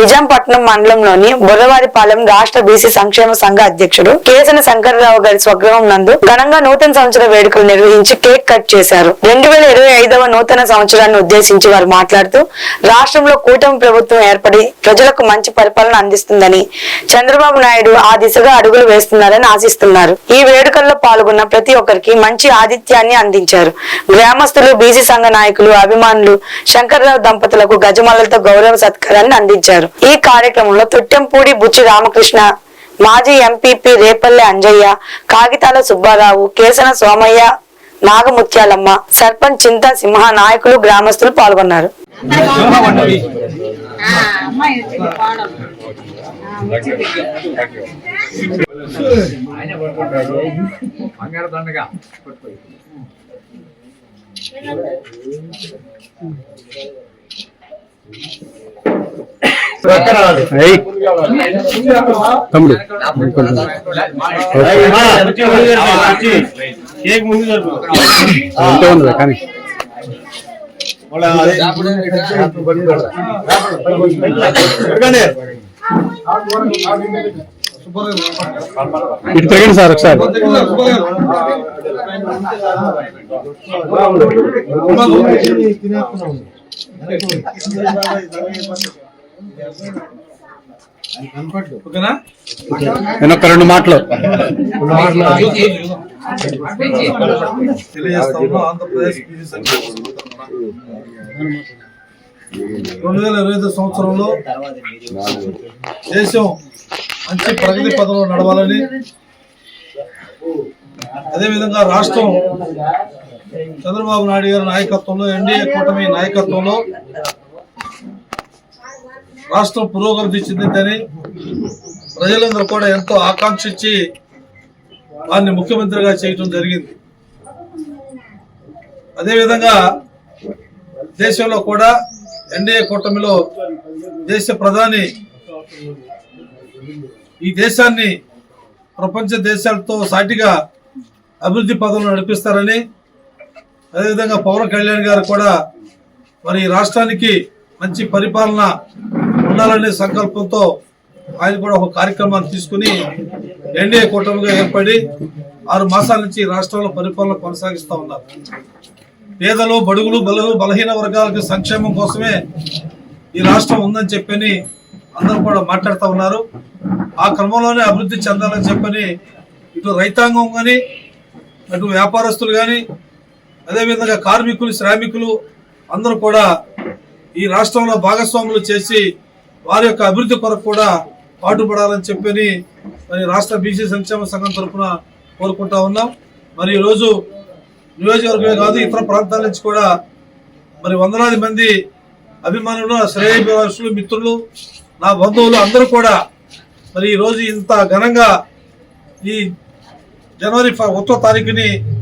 నిజాంపట్నం మండలంలోని బురవారిపాలెం రాష్ట్ర బీసీ సంక్షేమ సంఘ అధ్యక్షుడు కేసన శంకర్రావు గారి స్వగృహం నందు ఘనంగా నూతన సంవత్సర వేడుకలు నిర్వహించి కేక్ కట్ చేశారు. రెండు వేల ఇరవై ఐదవ నూతన సంవత్సరాన్ని ఉద్దేశించి వారు మాట్లాడుతూ రాష్ట్రంలో కూటమి ప్రభుత్వం ఏర్పడి ప్రజలకు మంచి పరిపాలన అందిస్తుందని చంద్రబాబు నాయుడు ఆ దిశగా అడుగులు వేస్తున్నారని ఆశిస్తున్నారు. ఈ వేడుకల్లో పాల్గొన్న ప్రతి ఒక్కరికి మంచి ఆతిథ్యాన్ని అందించారు. గ్రామస్తులు బీసీ సంఘ నాయకులు అభిమానులు శంకర్రావు దంపతులకు గజమాలతో గౌరవ సత్కారాన్ని అందించారు. ఈ కార్యక్రమంలో తుట్టెంపూడి బుచ్చి రామకృష్ణ మాజీ ఎంపీపీ రేపల్లె అంజయ్య కాగితాల సుబ్బారావు కేసన సోమయ్య నాగముత్యాలమ్మ సర్పంచ్ చింత సింహ నాయకులు గ్రామస్తులు పాల్గొన్నారు. తమ్ముడు అంతే ఉంది కానీ ఇటు తిరగండి సార్ ఒకసారి ఒక రెండు మాటలు. రెండు వేల ఇరవై ఐదు సంవత్సరంలో దేశం మంచి ప్రగతి పదంలో నడవాలని అదేవిధంగా రాష్ట్రం చంద్రబాబు నాయుడు గారి నాయకత్వంలో ఎన్డీఏ కూటమి నాయకత్వంలో రాష్ట్రం పురోగతి చెందిందని ప్రజలందరూ కూడా ఎంతో ఆకాంక్షించి వారిని ముఖ్యమంత్రిగా చేయటం జరిగింది. అదేవిధంగా దేశంలో కూడా ఎన్డీఏ కూటమిలో దేశ ప్రధాని ఈ దేశాన్ని ప్రపంచ దేశాలతో సాటిగా అభివృద్ధి పదంలో నడిపిస్తారని అదేవిధంగా పవన్ కళ్యాణ్ గారు కూడా మరి ఈ రాష్ట్రానికి మంచి పరిపాలన ఉండాలనే సంకల్పంతో ఆయన కూడా ఒక కార్యక్రమాన్ని తీసుకుని ఎన్డీఏ కూటమిగా ఏర్పడి ఆరు మాసాల నుంచి ఈ రాష్ట్రంలో పరిపాలన కొనసాగిస్తూ ఉన్నారు. పేదలు బడుగులు బలు బలహీన వర్గాలకు సంక్షేమం కోసమే ఈ రాష్ట్రం ఉందని చెప్పని అందరూ కూడా మాట్లాడుతూ ఉన్నారు. ఆ క్రమంలోనే అభివృద్ధి చెందాలని చెప్పని ఇటు రైతాంగం కానీ అటు వ్యాపారస్తులు కానీ అదేవిధంగా కార్మికులు శ్రామికులు అందరూ కూడా ఈ రాష్ట్రంలో భాగస్వాములు చేసి వారి యొక్క అభివృద్ధి కొరకు కూడా పాటుపడాలని చెప్పని మరి రాష్ట్ర బీసీ సంక్షేమ సంఘం తరఫున కోరుకుంటా ఉన్నాం. మరి ఈరోజు నియోజకవర్గమే కాదు ఇతర ప్రాంతాల నుంచి కూడా మరి వందలాది మంది అభిమానులు శ్రేయభిలాషులు మిత్రులు నా బంధువులు అందరూ కూడా మరి ఈ రోజు ఇంత ఘనంగా ఈ జనవరి ఒకటో తారీఖుని